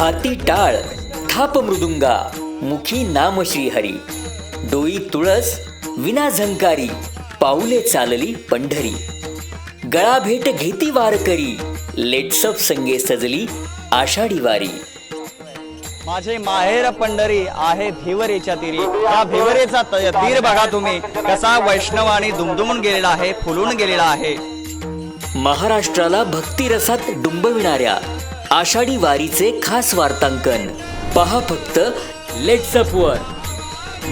हाती टाळ थाप मृदुंगा मुखी नाम श्रीहरी. डोई तुळस विना झंकारी पाऊले चालली पंढरी. गळा भेट घेती वारकरी लेट्सअप संगे सजली आषाढी वारी. माझे माहेर पंढरी आहे भिवरेच्या तीरी. या भिवरेचा तीर बघा तुम्ही. कसा वैष्णव आणि दुमदुमून गेलेला आहे फुलून गेलेला आहे. महाराष्ट्राला भक्तिरसात डुंबविणाऱ्या आषाढी वारीचे खास वार्तांकन. पहा फक्त लेट्सअप वर.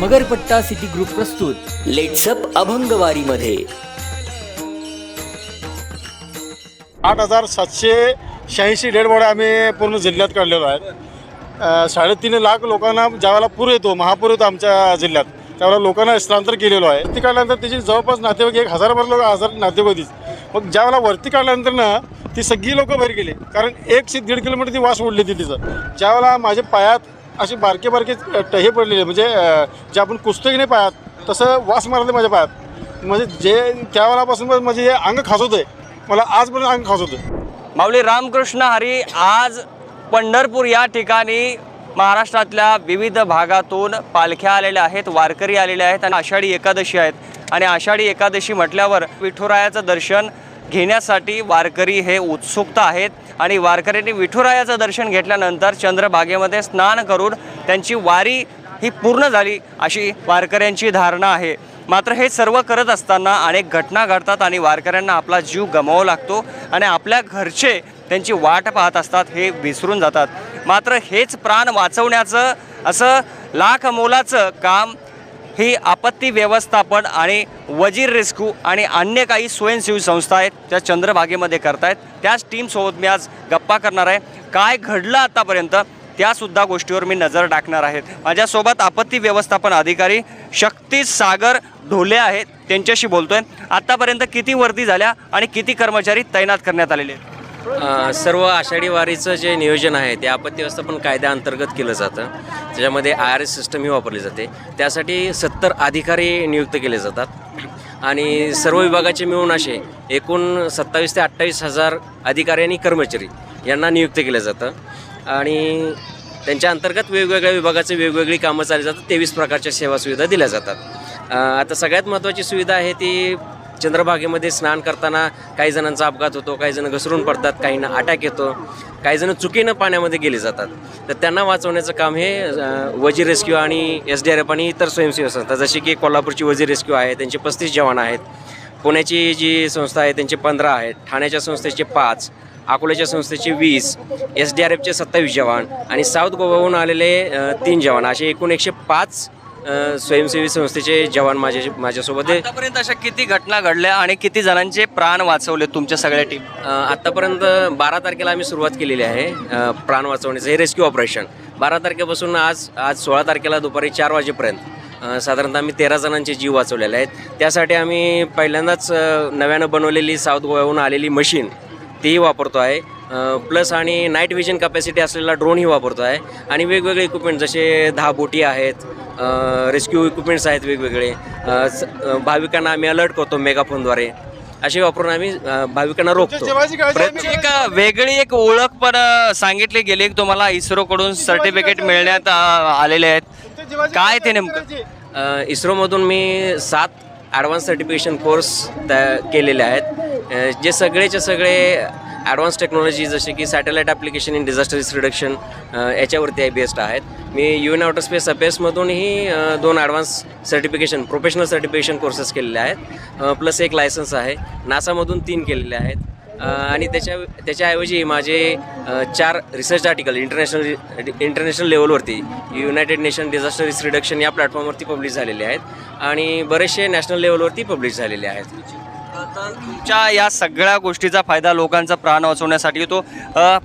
मगरपट्टा सिटी ग्रुप प्रस्तुत लेट्सअप अभंगवारीमध्ये आठ हजार सातशे शहाऐंशी डेड बॉडी आम्ही पूर्ण जिल्ह्यात काढलेलो आहे साडेतीन लाख लोकांना ज्यावेळेला पूर येतो महापूर येतो आमच्या जिल्ह्यात त्यावेळेला लोकांना स्थलांतर केलेलो आहे. ती काढल्यानंतर त्याची जवळपास नातेवाईक एक हजारभर लोक हजार नातेवाईक मग ज्यावेळेला वरती काढल्यानंतर ना ती सगळी लोकं बाहेर गेली. कारण एकशे दीड किलोमीटर ती वास ओढली ती तिचं ज्यावेळेला माझ्या पायात असे बारके बारके टहे पडलेले म्हणजे जे आपण कुसतो की नाही पायात तसं वास मारले माझ्या पायात. म्हणजे जे त्यावेळेपासून म्हणजे हे अंग खास आहे मला आजपर्यंत अंग खास होतं माऊली रामकृष्ण हरी आज पंढरपूर या ठिकाणी महाराष्ट्रातल्या विविध भागातून पालख्या आलेल्या आहेत वारकरी आलेले आहेत आणि आषाढी एकादशी आहेत. आणि आषाढी एकादशी म्हटल्यावर विठुरायाचं दर्शन घेण्यासाठी वारकरी हे उत्सुकता आहेत. आणि वारकऱ्यांनी विठुरायाचं दर्शन घेतल्यानंतर चंद्रभागेमध्ये स्नान करून त्यांची वारी ही पूर्ण झाली अशी वारकऱ्यांची धारणा आहे. मात्र हे सर्व करत असताना अनेक घटना घडतात आणि वारकऱ्यांना आपला जीव गमावा लागतो आणि आपल्या घरचे त्यांची वाट पाहत असतात हे विसरून जातात. मात्र हेच प्राण वाचवण्याचं असं लाख मोलाचं काम ही आपत्ती व्यवस्थापन आणि वजीर रेस्क्यू आणि अन्य काही स्वयंसेवी संस्था आहेत त्या चंद्रभागेमध्ये करतायत. त्याच टीमसोबत मी आज गप्पा करणार आहे. काय घडलं आतापर्यंत? त्यासुद्धा गोष्टीवर मी नजर टाकणार आहेत माझ्यासोबत आपत्ती व्यवस्थापन अधिकारी शक्ती सागर ढोले आहेत. त्यांच्याशी बोलतोय. आतापर्यंत किती वर्दी झाल्या आणि किती कर्मचारी तैनात करण्यात आलेले आहेत? सर्व आषाढी वारीचं जे नियोजन आहे ते आपत्ती व्यवस्थापन कायद्याअंतर्गत केलं जातं. त्याच्यामध्ये आय आर एस सिस्टम ही वापरली जाते. त्यासाठी सत्तर अधिकारी नियुक्त केले जातात. आणि सर्व विभागाचे मिळून असे एकूण सत्तावीस ते अठ्ठावीस हजार अधिकारी आणि कर्मचारी यांना नियुक्त केलं जातं. आणि त्यांच्या अंतर्गत वेगवेगळ्या विभागाचे वेगवेगळी कामं चालली जातात. तेवीस प्रकारच्या सेवा सुविधा दिल्या जातात. आता सगळ्यात महत्त्वाची सुविधा आहे ती चंद्रभागेमध्ये स्नान करताना काही जणांचा अपघात होतो काही जण घसरून पडतात काहींना अटॅक येतो काही जण चुकीनं पाण्यामध्ये गेले जातात. तर त्यांना वाचवण्याचं काम हे वजीर रेस्क्यू आणि एस डी आर एफ आणि इतर स्वयंसेवी संस्था जसे की कोल्हापूरची वजीर रेस्क्यू आहे त्यांचे पस्तीस जवान आहेत. पुण्याची जी संस्था आहे त्यांचे पंधरा आहेत. ठाण्याच्या संस्थेचे पाच अकोल्याच्या संस्थेचे वीस एस डी आर एफचे सत्तावीस जवान आणि साऊथ गोवाहून आलेले तीन जवान. असे एकूण एकशे पाच अ, स्वयंसेवी संस्थेचे जवान माझ्या माझ्यासोबत आहे. आतापर्यंत अशा किती घटना घडल्या आणि किती जणांचे प्राण वाचवले तुमच्या सगळ्या टीम अ, आत्तापर्यंत बारा तारखेला आम्ही सुरुवात केलेली आहे अ, प्राण वाचवण्याचं हे रेस्क्यू ऑपरेशन बारा तारखेपासून आज आज सोळा तारखेला दुपारी चार वाजेपर्यंत अ, साधारणतः आम्ही तेरा जणांचे जीव वाचवलेले आहेत. त्यासाठी आम्ही पहिल्यांदाच अ, नव्यानं बनवलेली साऊथ गोव्याहून आलेली मशीन तीही वापरतो आहे. प्लस आणि नाईट विजन कॅपॅसिटी असलेला ड्रोनही वापरतो आहे. आणि वेगवेगळे इक्विपमेंट जसे दहा बोटी आहेत रेस्क्यू इक्विपमेंट्स आहेत वेगवेगळे. भाविकांना आम्ही अलर्ट करतो मेगाफोनद्वारे असे वापरून आम्ही भाविकांना रोखतो. एक वेगळी एक ओळख पण सांगितली गेली. की तुम्हाला इस्रोकडून सर्टिफिकेट मिळण्यात आलेले आहेत. काय ते नेमकं? इस्रोमधून मी सात ॲडव्हान्स सर्टिफिकेशन कोर्स त्या केलेले आहेत. जे सगळेचे सगळे ॲडव्हान्स टेक्नॉलॉजी जसे की satellite application in disaster risk reduction याच्यावरती आहे बेस्ड आहेत. मी यू एन आउटर स्पेस अफेअर्समधूनही दोन advance certification professional certification courses केलेले आहेत. प्लस एक लायसन्स आहे. नासामधून तीन केलेले आहेत. आणि त्याच्या त्याच्याऐवजी माझे चार रिसर्च आर्टिकल इंटरनॅशनल इंटरनॅशनल लेवलवरती United Nation disaster risk reduction या प्लॅटफॉर्मवरती पब्लिश झालेले आहेत. आणि बरेचसे नॅशनल लेवलवरती पब्लिश झालेले आहेत. तुमच्या या सगळ्या गोष्टीचा फायदा लोकांचा प्राण वाचवण्यासाठी तो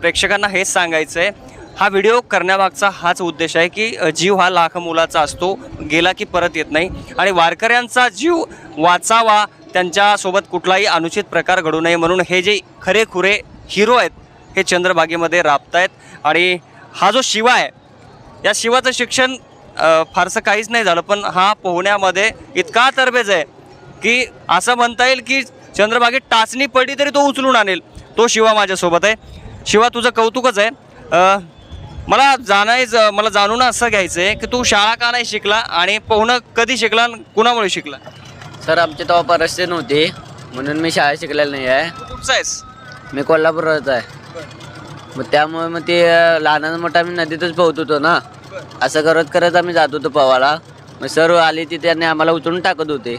प्रेक्षकांना हेच सांगायचं आहे हा व्हिडिओ करण्यामागचा हाच उद्देश आहे की जीव हा लाख मुलाचा असतो गेला की परत येत नाही. आणि वारकऱ्यांचा जीव वाचावा त्यांच्यासोबत कुठलाही अनुचित प्रकार घडू नये म्हणून हे जे खरे खुरे हिरो आहेत हे चंद्रभागेमध्ये राबत आहेत आणि हा जो शिवा आहे या शिवाचं शिक्षण फारसं काहीच नाही झालं पण हा पोहण्यामध्ये इतका तरबेज आहे की असं म्हणता येईल की चंद्रभागेत टाचणी पडली तरी तो उचलून आणेल. तो शिवा माझ्यासोबत आहे. शिवा तुझं कौतुकच आहे. मला जाणायचं मला जाणून असं घ्यायचं आहे की तू शाळा का नाही शिकला आणि पोहणं कधी शिकला आणि कुणामुळे शिकला? सर आमची तेव्हा परिस्थिती नव्हती. म्हणून मी शाळा शिकलेला नाही आहे. कुठचा आहेस? मी कोल्हापुरात आहे. मग त्यामुळे मग ते लहानाचं मोठं आम्ही नदीतच पोहत होतो ना. असं करत करत आम्ही जात होतो पोवाला मग सर आली ती त्यांनी आम्हाला उचलून टाकत होते.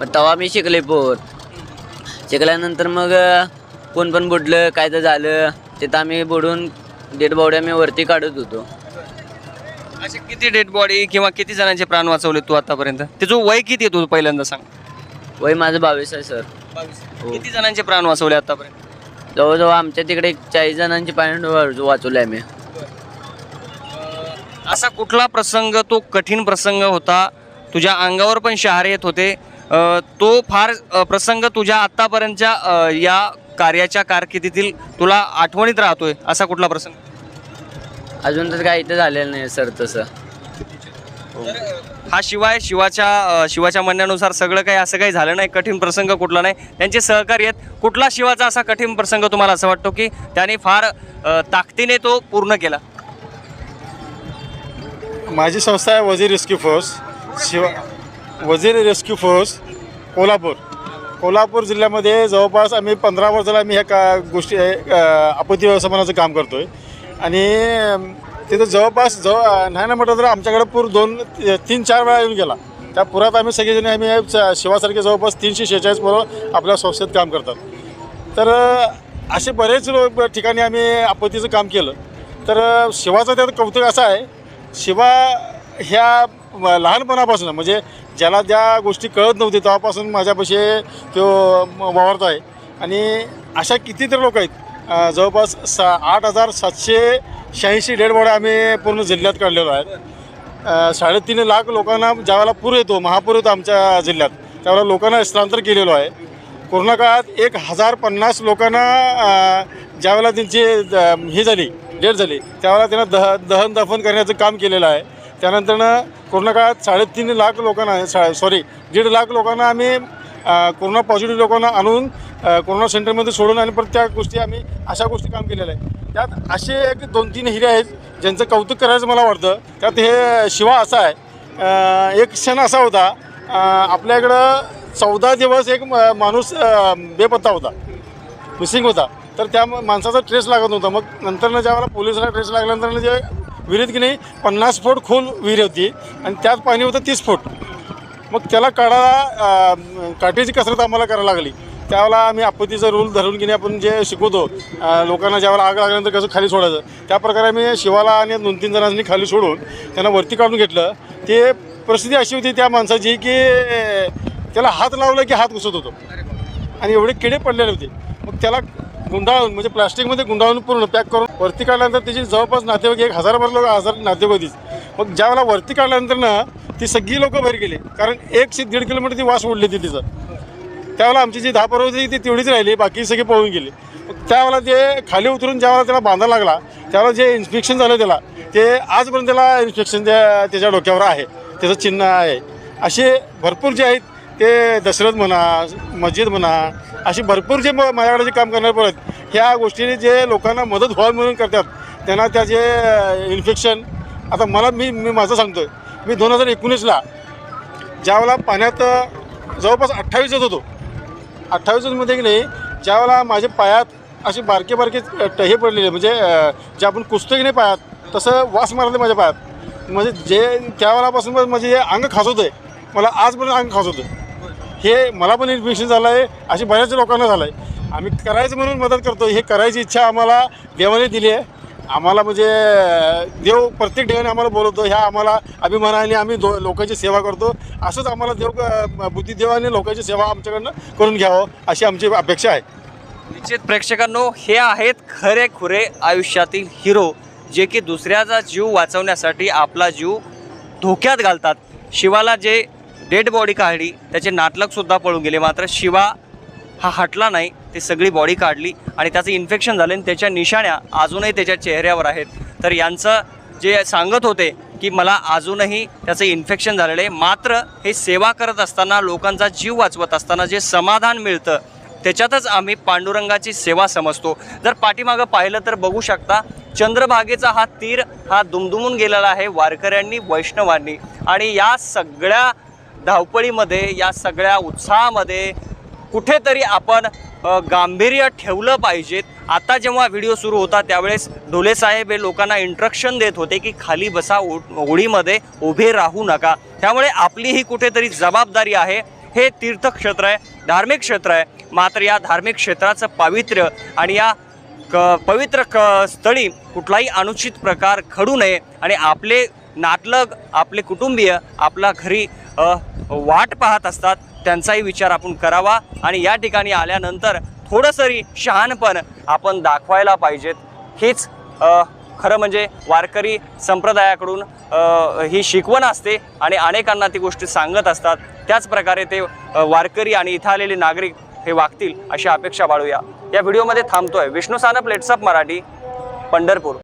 मग तेव्हा मी शिकले पोहत. शिकल्यानंतर मग कोण पण बुडलं काय तर झालं तिथं आम्ही बुडून डेड बॉडी आम्ही वरती काढत होतो. असे किती डेड बॉडी किंवा किती जणांचे प्राण वाचवले तू आतापर्यंत? त्याचं वय किती आहे तू पहिल्यांदा सांग. वय माझं बावीस आहे सर. किती जणांचे प्राण वाचवले आतापर्यंत? जवळजवळ आमच्या तिकडे चाळीस जणांची पाणी वाचवले आम्ही. असा कुठला प्रसंग तो कठीण प्रसंग होता? तुझ्या अंगावर पण शहारे येत होते. तो फार प्रसंग तुझ्या आत्तापर्यंतच्या या कार्याच्या कारकिर्दीतील तुला आठवणीत राहतोय असा कुठला प्रसंग? अजून तर काही इथं झालेलं नाही सर तसं. हा. शिवाय शिवाच्या शिवाच्या म्हणण्यानुसार सगळं काही असं काही झालं नाही कठीण प्रसंग कुठला नाही. त्यांचे सहकार्य आहेत. कुठला शिवाचा असा कठीण प्रसंग तुम्हाला असं वाटतो की त्याने फार ताकदीने तो पूर्ण केला? माझी संस्था आहे Wazir rescue force. Shiva Wazir rescue force Kolhapur. Kolhapur जिल्ह्यामध्ये जवळपास आम्ही पंधरा वर्षाला आम्ही ह्या का गोष्टी आपत्ती व्यवस्थापनाचं काम करतो आहे आणि तिथं जवळपास जवळ नाही ना म्हटलं तर आमच्याकडे पूर दोन तीन चार वेळा येऊन गेला. त्या पुरात आम्ही सगळेजण आम्ही शिवासारखे जवळपास तीनशे शेहेचाळीस पोरं आपल्या संस्थेत काम करतात. तर असे बरेच ठिकाणी आम्ही आपत्तीचं काम केलं. तर शिवाचं त्यात कौतुक असं आहे शिवा ह्या लहानपणापासून म्हणजे ज्याला ज्या गोष्टी कळत नव्हती तेव्हापासून माझ्यापाशी तो वावरतो वावरत आहे. आणि अशा कितीतरी लोक आहेत. जवळपास सा आठ हजार सातशे शहाऐंशी डेड बॉड्या आम्ही पूर्ण जिल्ह्यात काढलेलो आहेत. साडेतीन लाख लोकांना ज्यावेळेला पूर येतो महापूर येतो आमच्या जिल्ह्यात त्यावेळेला लोकांना स्थलांतर केलेलो आहे. कोरोना काळात एक हजार पन्नास लोकांना ज्यावेळेला त्यांची द- ही झाली डेट झाली त्यावेळेला त्यांना दह दहन दफन करण्याचं काम केलेलं आहे. त्यानंतरनं कोरोना काळात साडेतीन लाख लोकांना सा सॉरी दीड लाख लोकांना आम्ही कोरोना पॉझिटिव्ह लोकांना आणून कोरोना सेंटरमध्ये सोडून आणि परत त्या गोष्टी आम्ही अशा गोष्टी काम केलेल्या आहे त्यात असे एक दोन तीन हिरे आहेत ज्यांचं कौतुक करायचं मला वाटतं. त्यात हे शिवा असा आहे. एक क्षण असा होता आपल्याकडं चौदा दिवस एक माणूस बेपत्ता होता. मिसिंग होता. तर त्या माणसाचा ट्रेस लागत नव्हता. मग नंतरनं ज्यावेळेला पोलिसाला ट्रेस लागल्यानंतर जे विहिरीत की नाही पन्नास फूट खोल विहीर होती आणि त्यात पाणी होतं तीस फूट. मग त्याला काढायला काठीची कसरत आम्हाला करायला लागली. त्यावेळेला आम्ही आपत्तीचा रूल धरून की नाही आपण जे शिकवतो लोकांना ज्यावेळेला आग लागल्यानंतर कसं खाली सोडायचं त्या प्रकारे आम्ही शिवाला आणि दोन तीन जणांनी खाली सोडून त्यांना वरती काढून घेतलं. ते परिस्थिती अशी होती त्या माणसाची की त्याला हात लावला की हात घुसत होतो. आणि एवढे किडे पडलेले होते. मग त्याला गुंडाळून म्हणजे प्लास्टिकमध्ये गुंडाळून पूर्ण पॅक करून वरती काढल्यानंतर त्याची जवळपास नातेवाईक एक हजारभर लोक हजार नातेवाईक होतीच मग ज्या वेळेला वरती काढल्यानंतर ना ती सगळी लोकं बाहेर गेली. कारण एक दीड किलोमीटर ती वास ओढली ती तिचं त्यावेळेला आमची जी दहा पर्व होती ती तेवढीच राहिली बाकी सगळी पळून गेली. मग त्यावेळेला ते खाली उतरून ज्यावेळेला त्याला बांधा लागला त्यावेळेला जे इन्स्पेक्शन झालं त्याला ते आजपर्यंत त्याला इन्स्पेक्शन त्या त्याच्या डोक्यावर आहे. त्याचं चिन्ह आहे. असे भरपूर जे आहेत ते दशरथ म्हणा मस्जिद म्हणा अशी भरपूर जे म- माझ्याकडे जे काम करणारे परत ह्या गोष्टीने जे लोकांना मदत व्हावी म्हणून करतात त्यांना त्याचे इन्फेक्शन आता मला मी मी माझं सांगतोय. मी दोन हजार एकोणीसला ज्यावेळेला पाण्यात जवळपास अठ्ठावीस येत होतो. अठ्ठावीसमध्ये की नाही ज्यावेळेला माझ्या पायात असे बारके बारके हे पडलेले म्हणजे जे आपण कुसतो की नाही पायात तसं वास मारले माझ्या पायात. म्हणजे जे त्यावेळापासून म्हणजे हे अंग खासवतं आहे मला आजपर्यंत अंग खासवतं आहे हे मला पण इन्फेक्शन झालं आहे अशी बऱ्याच लोकांना झालं आहे आम्ही करायचं म्हणून मदत करतो हे करायची इच्छा आम्हाला देवाने दिली आहे. आम्हाला म्हणजे देव प्रत्येक ठिकाणी आम्हाला बोलवतो ह्या आम्हाला अभिमानाने आम्ही दो लोकांची सेवा करतो. असंच आम्हाला देव बुद्धिदेवाने देवाने लोकांची सेवा आमच्याकडनं करून घ्यावं अशी आमची अपेक्षा आहे. निश्चित प्रेक्षकांनो हे आहेत खरे खुरे आयुष्यातील हिरो जे की दुसऱ्याचा जीव वाचवण्यासाठी आपला जीव धोक्यात घालतात. शिवाला जे डेड बॉडी काढली त्याचे नाटलकसुद्धा पळून गेले. मात्र शिवा हा हटला नाही ते सगळी बॉडी काढली आणि त्याचं इन्फेक्शन झालं आणि त्याच्या निशाण्या अजूनही त्याच्या चेहऱ्यावर आहेत. तर यांचं जे सांगत होते की मला अजूनही त्याचं इन्फेक्शन झालेलं आहे मात्र हे सेवा करत असताना लोकांचा जीव वाचवत असताना जे समाधान मिळतं त्याच्यातच आम्ही पांडुरंगाची सेवा समजतो. जर पाठीमागं पाहिलं तर बघू शकता चंद्रभागेचा हा तीर हा दुमदुमून गेलेला आहे वारकऱ्यांनी वैष्णवांनी. आणि या सगळ्या धावपळीमध्ये या सगळ्या उत्साहामध्ये कुठेतरी आपण गांभीर्य ठेवलं पाहिजेत आता जेव्हा व्हिडिओ सुरू होता त्यावेळेस ढोले साहेब हे लोकांना इंट्रक्शन देत होते की खाली बसा ओ- उभे राहू नका. त्यामुळे आपली ही कुठेतरी जबाबदारी आहे. हे तीर्थक्षेत्र आहे धार्मिक क्षेत्र आहे. मात्र या धार्मिक क्षेत्राचं पावित्र्य आणि या क पवित्र क स्थळी कुठलाही अनुचित प्रकार घडू नये आणि आपले नातलग आपले कुटुंबीय आपला घरी वाट पाहत असतात त्यांचाही विचार आपण करावा आणि या ठिकाणी आल्यानंतर थोडंसरी शहाणपण आपण दाखवायला पाहिजेत. हीच खरं म्हणजे वारकरी संप्रदायाकडून ही शिकवण असते आणि अनेकांना ती गोष्टी सांगत असतात. त्याच प्रकारे ते वारकरी आणि इथं आलेले नागरिक हे वागतील अशी अपेक्षा बाळूया. या व्हिडिओमध्ये थांबतोय विष्णू सानप लेट्सअप मराठी पंढरपूर.